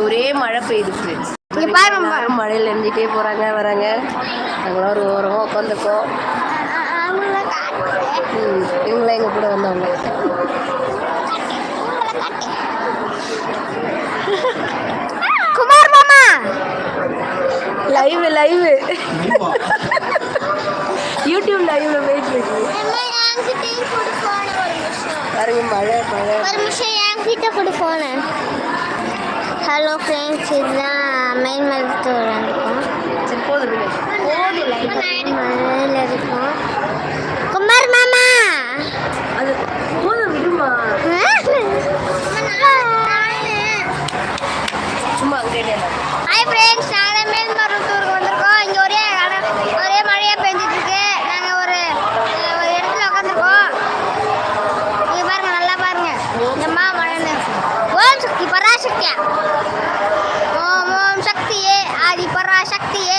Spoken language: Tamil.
ஒரே மழை பெய்யுது ஃப்ரெண்ட்ஸ் மழையில் எழுந்துட்டே போகிறாங்க வராங்க நாங்களாம் ஒரு ஓரம் உட்காந்துக்கோம் இவங்களாம் எங்கள் கூட வந்தவங்க லைவ் லைவ் யூடியூப் லைவ்ல போயிட்டு இருக்கு. பாருங்க மழை மழை. ஒரு நிமிஷம் என்கிட்ட கொடு ஃபோனு ஹலோ ஃப்ரெண்ட்ஸ் இதுதான் மெயின் மருத்துவர் இருக்கும். மழையில் இருக்கும். குமார் மாமா. அது போதும் விடுமா. சும்மா அங்கே ஹாய் ஃப்ரெண்ட்ஸ் நாங்கள் மேல்மருவத்தூர் டூருக்கு வந்திருக்கோம். இங்கே ஒரே ஒரே மழையாக பெஞ்சிட்டு இருக்கு நாங்கள் ஒரு ஒரு இடத்துல உட்காந்துருக்கோம் இங்கே பாருங்கள் நல்லா பாருங்கள் இந்த மா மழைன்னு ஓம் சக்தி பராசக்தியா? ஓம் ஓம் சக்தியே ஆதி பராசக்தியே.